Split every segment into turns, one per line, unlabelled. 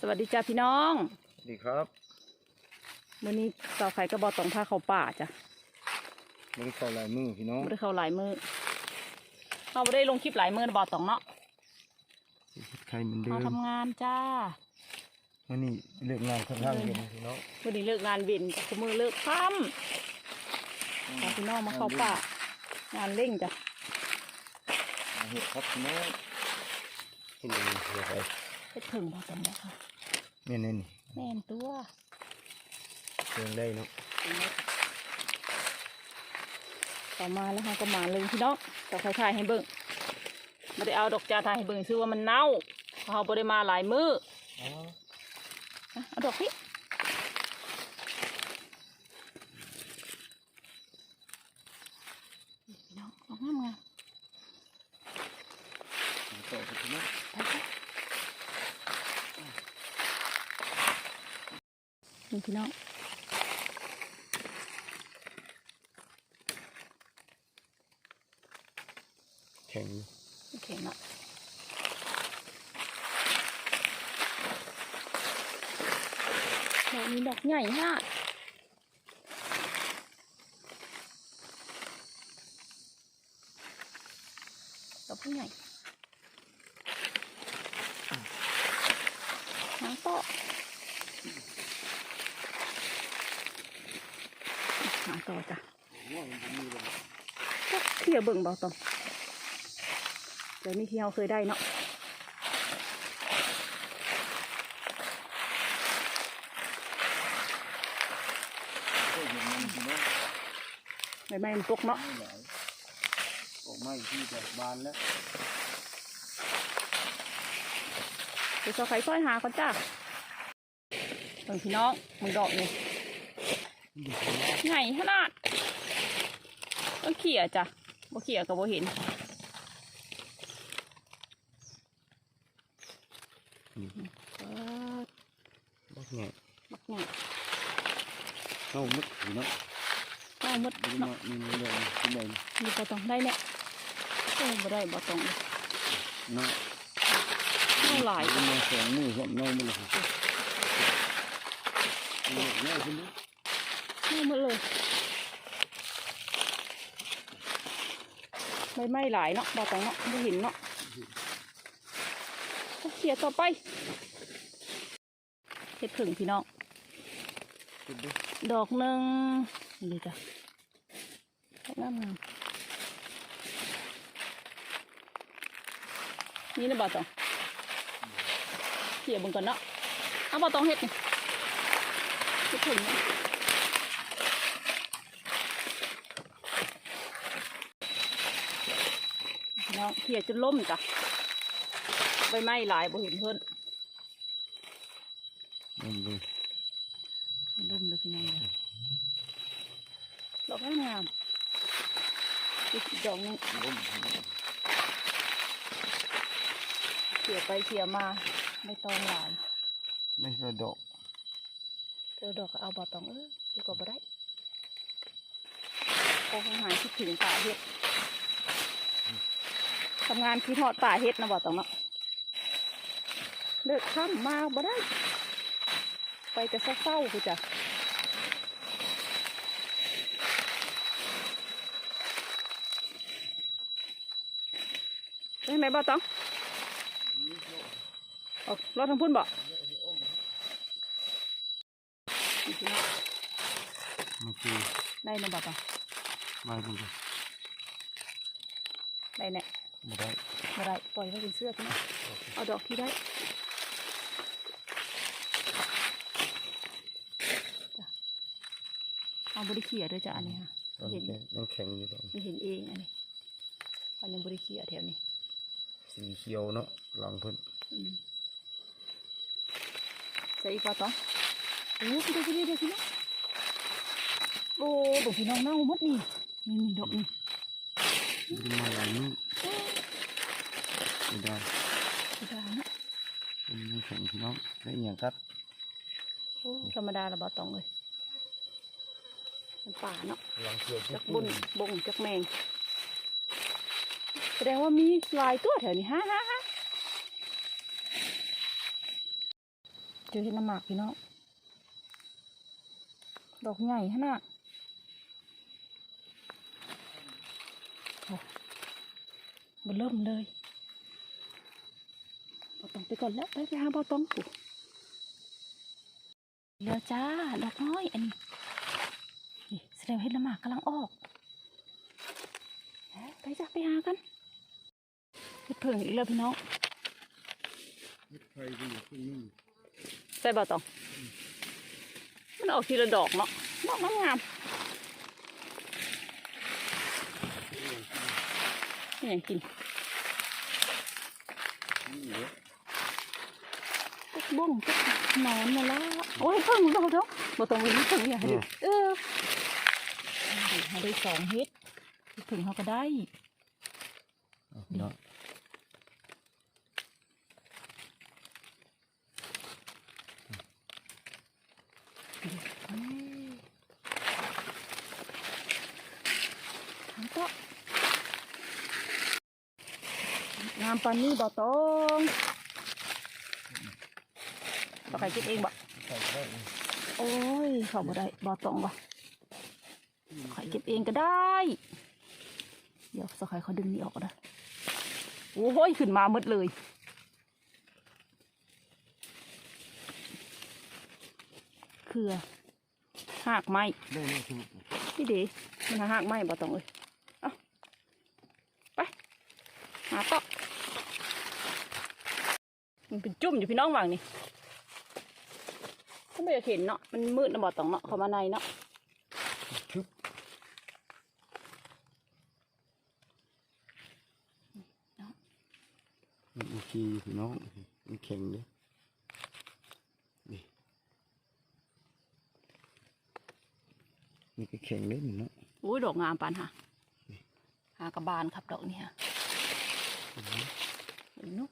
สวัสดีจ้าพี่น้อง
ดีครับ
มื้อนี้สาวไข่กระบอกตองพาเข้าป่าจ้ะ
ไม่ได้เข้าลายมือพี่น้อง
ไม่ได้เข้าหลายมือเขาไม่ได้ลงคลิปหลายมือนะบอกตองเนาะ
ใครเหมือนเดิ
เขา
ม
ทำงานจ้า
วันนี้เลิกงานค่อนข้างเย็นพี่น้อง
วันนี้เลิกงานเวนจ้ะมือเลิกค่ำพาพี่น้องมาเข้าป่างานเร่งจ้ะ
มาเห็ดครับพี่น้องที่นี่เดี๋ยวไป
ไปถึงบอกตองบอกค่ะ
เนี่ยนี่นี่
แม่นตัว
เชิงได้เนาะ
ต่อมาแล้วค่ะก็มาเลยพี่น้องต่อใครถ่ายให้เบิ่งไม่ได้เอาดอกจาถ่ายให้เบิ่งชื่อว่ามันเน่าเพราะเขาไม่ได้มาหลายมือ
อ๋อ
อะเอาดอกพี่พี่น้องลองงามงาม
ต่อไปพี่น้อง
ไปค่ะ นี่พี่น้อง
แข็ง
โอเคเนาะดอกนี้ดอกใหญ่มากดอกผู้ใหญ่นางโตะ หาต่อจ้ะ
ว่ามันจะมีเลย
จักเที่ยวเบิ่งเบาตองเดี๋ยวนี้ที่เราเคยได้เนาะ
ก็เห็นมันพี่น้อง
ใบไม้มันตกเนาะ
ไม่ไหลออกไม้ที่แบบบานแล้ว
เดี๋ยวจะใครค่อยหาก่อนจ้าเบิ่งพี่น้องมึงดอกนี่
ดูพี่น้อง
ใหญ่ขนาดต้องเขี่ยจ้ะบ่เขี่ยก็บ่เห็น
นี่
เออ
บักแง่
บักใหญ่
เข้ามุดพี่น้อง
เอาหมด
ดู
เนาะ
มามีเงินเดือนที่ไหน
มีบ่ต้องได้เนี่ยโอ้บ่ได้บ่ต้องเลย
น้อง
เอาหลาย
ก็มาสองมือสองน้องมาเลยครับเอาหมดแล้วพี่ น้อง
เอาหมดเลยใบไม้หลายเนาะบ่ต้องเนาะบ่เห็นเนาะเอาเขี่ยต่อไปเฮ็ดผึ่งพี่น้อง
คิดดู
ดอกหนึ่งนี่จ้ะดอกงามงามนี่นะบอตองเขี่ยเบึงก่อนเนาะเอาบอตองเฮ็ดนี่เฮ็ดถึงเนี่ยน้องเขี่ยจนล่มจ้ะใบไม้หลายบ่เห็นเพิ่น
มันดู
ล่มเลยพี่น้องเลยดอกงามงามๆอีกดอกหนึง
ล้ม
เขี่ยไปเขี่ยมาไม่ตองหลาย
ไม่ใช่ดอก
เจอดอกก็เอาบอตองเออดีกว่าบ่ได้คงหายคิดถึงป่าเฮ็ด ทำงานคิดทอดป่าเฮ็ดนะบอตองเนาะเลิกค่ำมาบ่ได้ ไปแต่เศร้าๆกูจ้ะเป็นไงบอตองเอารถทางพุ่นบ่นี่พี่น้อง
มันคือ
ได้นะบอตอง
มาดูดิ
ได้แน่
ไม่ได้
ไม่ได้ปล่อยไว้เป็นเสื้อพี่น้องเอาดอกที่ได้จ้ะเอาบริเขียด้วยจ้ะอันนี้ค่ะ
ตอน
เห็น
นี้ยังแข็งอยู่ตอน
ไม่เห็นเองอันนี้อันยังบริเขียแถวนี้
สีเขียวเนาะหลังเพิ่น
อืมใส่อีกปะต่อโอ้พี่ดูพี่ดูพี่น้องโอ้บอกพี่น้องเน่าหมดนี่นี่นี่ดอกนี่
ดูมาหลังนี้ไม่ ได้
ธรรมดาเนาะ
เป็นยังแข็งพี่น้องได้อหย่างครับ
โอ้ธรรมดาละบอตองเลยมันป่าเนาะ
หลังเขียว
จักบุญบงจักแมง แสดงว่ามีหลายตัวแถวนี้ฮ่าฮ่าฮ่าเจอเห็ดน้ำหมากพี่น้องดอกใหญ่ขนาดโอ้มันเริ่มเลยบอต้อง ไปก่อนแล้ว ไปไปหาบอต้องกูเดี๋ยวจ้า ดอกน้อย อันนี้นี่แสดงว่าเห็ดน้ำหมากกำลังออกเอ้ยไปจ้าไปหากันเห็ดเพิ่งอีกแล้วพี่น้อง
เฮ็ดไฟดีขึ้นนี่
ใส่บอตอง มันออกทีละดอกเนาะดอกงามๆนี่ยังกิน
นี่เหรอ
ปุ๊ก บุ้งปุ๊กนอนมาละโอ้ยเพิ่งบอตองบอตองวิ่งเพิ่งอย่าให้ดูเออให้ได้สองเฮ็ดถึงเขาก็ได้
เอาเนาะ
เอ้ยทำก็งามปานนี้บอตอง ต่อใครคิดเองบ่
ใส่ได้
โอ้ยเขาบ่ได้บ่ตองบ่ขอยเก็บเองก็ได้ เดี๋ยวสกายเขาดึงนี่ออกก็ได้โอ้ยขึ้นมาหมดเลยเครือหากไม้พี่เดมันหากไม้บ่ตองเอ้ยเอาไปหาต่อมันเป็นจุ่มอยู่พี่น้องวางนี่ ก็ไม่อยากเห็นเนาะมันมืดนะบ่ตองเนาะเข้ามาในเนาะ
ชึบมันโอเคอยู่พี่น้องมันแข็งเลยนี่นี่ก็แข็งเลยนี่เนาะ
โอ้ยดอกงามปานฮะหากระบาลครับดอกนี้ฮะเห็นเนุ๊ก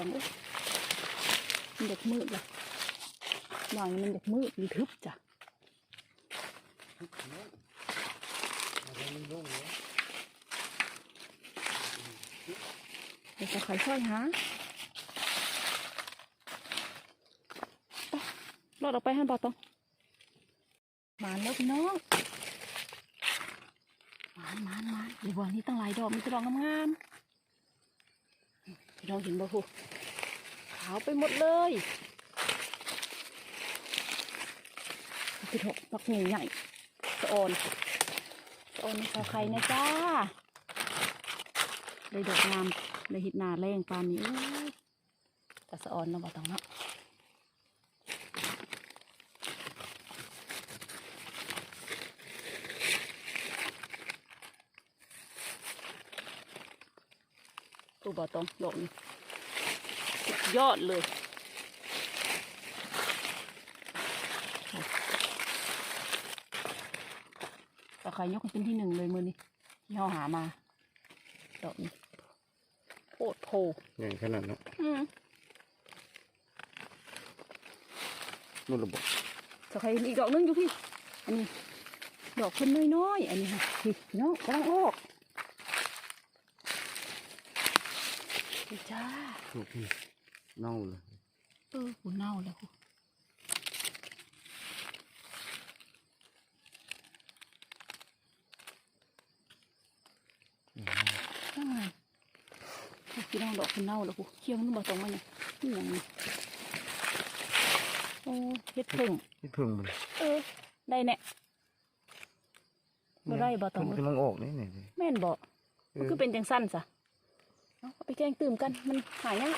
ไปตองเอ้ยมันเด็กมืดเลยหน่อยมันเด็กมืดมีทึบจ้ะเดี๋ยวจะคอยช่วยหาไปรอดออกไปให้บอตองมานแล้วพี่น้องมานมานมานเดี๋ยววันนี้ตั้งหลายดอกมีแต่ดอกงามๆ พี่น้องเห็นบ่ฮูขาวไปหมดเลยพี่ถกปักใหญ่สะออนสะออนในสาวไข่นะจ้าได้ดอกงามได้หิดหนาแรงปานนี้แต่สะออนเราบอกต้องเนาะ ตัวบ่ต้องดอกนี้สุดยอดเลยตะไคร้ยกให้เป็นที่หนึ่งเลยมือนี้ที่เราหามาดอกนี้โคตรโพ
ใหญ่ขนาดเนาะ
อืม
นู่นระบบ
จะใครเห็นอีกดอกนึงอยู่พี่ อันนี้ ดอกเพิ่นน้อยๆ อันนี้ค่ะพี่น้องกำลังออก พี่จ้า
ถูกพี่เน่าเลย
เออกูเน่าแล้วกูนั่นไงพี่น้องดอกคุณเน่าแล้วกูเคี่ยวมันบ่ตรงมาเนี่ยนี่อย่างนี้โอ้เฮ็ดเพิ่ง
ที่พึ่งมัน
เออ ได้แน่บ่ได้บ่ต้อง
มันกำลังออกนี่นี่นี่
แม่นบ่
เอ
มัน
อ
คือเป็นจังสั้นซะ เอาเอาไปแกงตื่มกันมันหายาก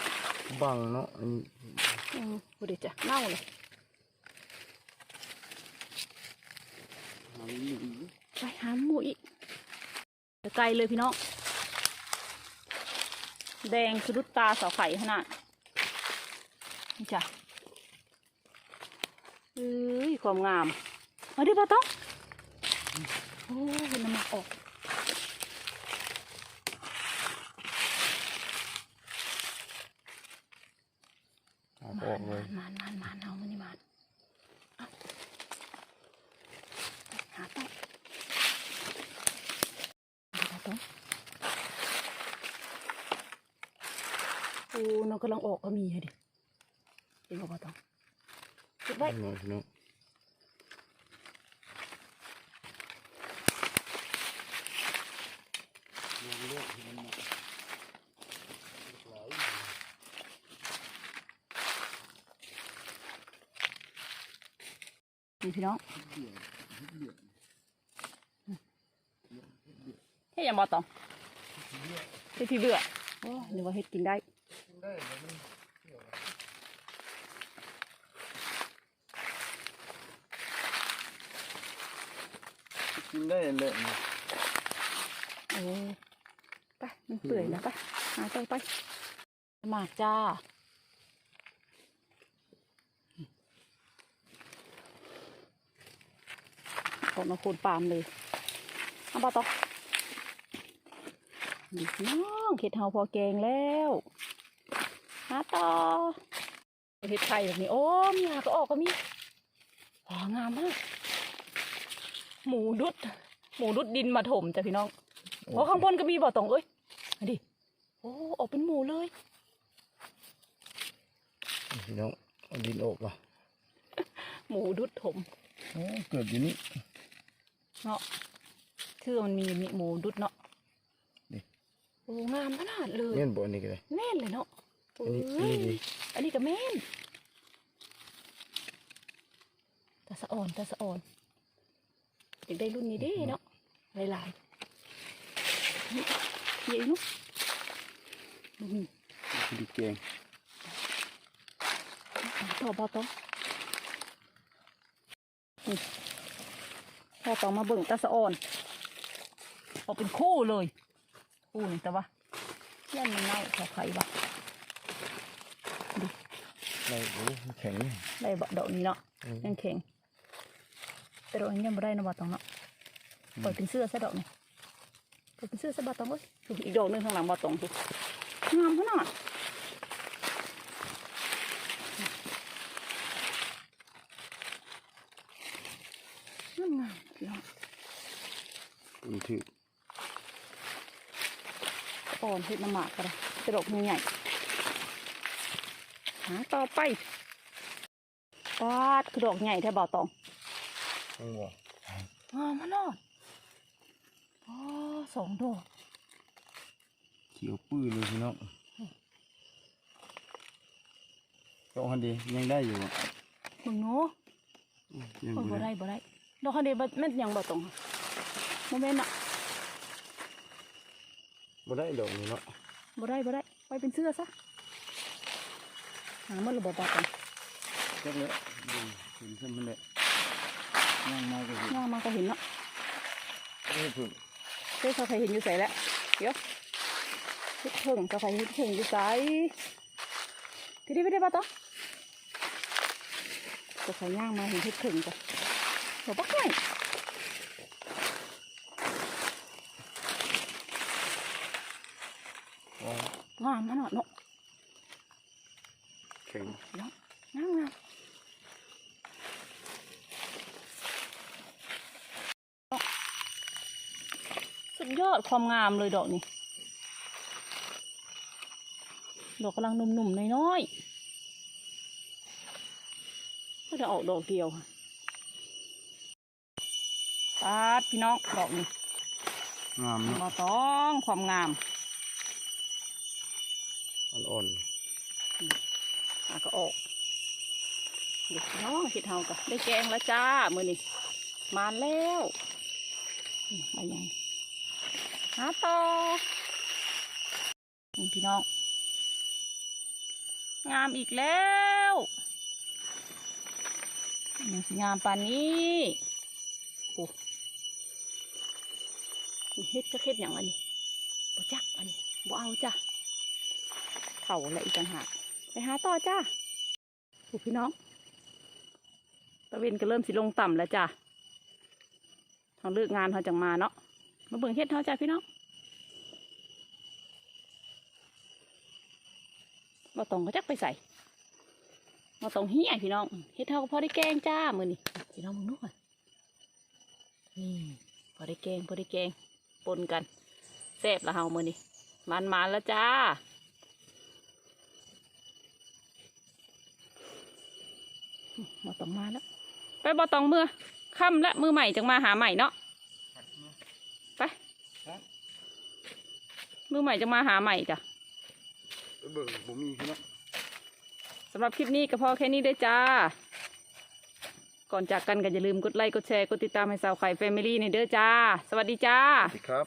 บังเนาะอันนี้
อืมบ่ได้จ้ะเน่าเลย
หาอีกอีก
ไปหาหมูอีกเดี๋ยวไกลเลยพี่น้องแดงสะดุดตาเสาไข่ขนาดนี่จ้ะเอ้ยความงาม มาดิป้าต้องโอ้ยน้ำหนักออก
หาออกเลย
มานมานมานเอามานี่มานเอาหาต่อหาต่อ โอ้น้องกำลังออกก็มีอะดิเห็นบ่บ่ต้องเก็บไว้
หน่อยพี่น้องเลือกให้มันมาหลาย
นี่พี่น้อง
เดี่ยวเดี่ยว
เฮ็ดหยังบ่ต้องเฮ็ดพี่เบื่อโอ้นึกว่าเฮ็ดกินได้
ได้แล้วมันเดี่ยวกินได้เลย
โอ้ไปมันเปื่อยแล้วไปหาต่อไปหมากจ้าออกมาโคนปามเลยเอาบ่ต้องนี่พี่น้องเห็ดเฮาพอแกงแล้ว ต่อเห็ดไข่แบบนี้ โอ้มีหาก็ออกก็มีอ๋องามมาก หมูดุด หมูดุดดินมาถมจ้ะพี่น้องโอ้ข้างบนก็มีบ่อตองเอ้ยมาดิโอ้ออกเป็นหมูเลย
พี่น้องเอาดินออกว่ะ
หมูดุดถม
โอ้เกิดอยู่นี่
เนาะคือมันมีมีหมูดุดเนาะ
นี่
โอ้งามขนาดเลย
แม่นบ่อันนี้ก็ได้
แม่นเลยเนาะ
อันนี้อัน
เอ้
นี้
ย
ดี
อันนี้ก็แม่นตาสะอ่อนตาสะอ่อนอยากได้รุ่นนี้เด้เนาะหลายๆนี่เยอะนุ๊กนี่
ดีแกง
ต่อบ่ต่อนี่พอต่อมาเบิ่งตาสะอ่อนออกเป็นคู่เลย คู่นี่แต่ว่ายันมันเน่าขอไข่บ่
ได้ โอ้แข็งนี่
ได้บ่ดอกนี้เนาะ
อืม
ยังแข็งแต่ดอกนี้ยังไม่ได้นะบ่ตองเนาะปล่อยเป็นเสื้อซะดอกนี่ปล่อยเป็นเสื้อซะบ่ตองเว้ยดูอีกดอกหนึงข้างหลังบ่ตองดูงามขนาดงามงามพี่น้อง
มันถือ
อ่อนเห็ดน้ำหมากก็ได้กระดกใหญ่ หาต่อไปปาดกระดกใหญ่แท้บ่ตอง
ทั้งบ่
งามขนาดอ๋อสองดอก
เขียวปื้อเลยพี่น้องก็อันดียังได้อยู่อะ
มึงเนาะ
ยัง
โอ้ย
บ่
บ่
ได้
ได้บ่ได้ดอกคันเดียวบ่แม่นหยังบ่ตรงค่ะโมเมนต์อะ
บ่ได้ดอกนี้เนาะ
บ่ได้บ่ได้ไปเป็นเสื้อซะ หามันระบบบ่ตรง
จักเลยอืมเห็นขึ้นมันเลยย่างมาก็เห็น
ย่างมาก็เห็นเนาะ
นี่พึ่ง
เจ้าเขาเคยเห็นอยู่ใส่แล้วเดี๋ยวทุกเพิ่งเขาเคยเห็นเพิ่งอยู่ใส่พี่ดิพี่ดิบ่ตรงก็เขาย่างมาเห็นทุกเพิ่งจ้ะบ่ปักไง
อ๋องา
มขนาดเนาะ
แข็ง
เนาะงามงามสุดยอดความงามเลยดอกนี้ ดอกกำลังหนุ่มๆน้อยๆก็จะออกดอกเดียวค่ะปาดพี่น้องดอกนี้
งามเนาะ
มาต้องความงาม
อ่อน
อา ก็ออกเด็กน้องเห็ดเฮาก็ได้แกงแล้วจ้ามือนี่มาแล้วนี่ใบใหญ่หาต่อนี่พี่น้อง งามอีกแล้วยังสิงามปานนี้โอ้เฮ็ดจะเฮ็ดอย่างอันนี้บ่จักอันนี้บ่เอาจ้ะเข่าอะไรอีกต่างหาก ไปหาต่อจ้าถูพี่น้อง ตะเวนก็เริ่มสิลงต่ำแล้วจ้าทางเลิกงานเขาจังมาเนาะ มาเบิ่งเฮ็ดเขาจ้าพี่น้องมาตรงก็จักไปใส่มาตรงเฮียพี่น้อง เฮ็ดเขาก็พอได้แกงจ้ามือนี่พี่น้องมึงดูก่อนนี่พอได้แกงพอได้แกงปนกันแซ่บละเฮามือนี่มันมาแล้วจ้า บ่ต้องมาแล้ว ไปบ่ต้องเมื่อค่ำและมือใหม่จังมาหาใหม่เนาะไปมือใหม่จะมาหาใหม่จ้ะ
ไปเบิ่งบ่มีพี่น้อง
สำหรับคลิปนี้ก็พอแค่นี้เด้อจ้า ก่อนจากกันก็อย่าลืมกดไลค์กดแชร์กดติดตามให้สาวไข่แฟมิลี่ในเด้อจ้า สวัสดีจ้า
สวัสดีครับ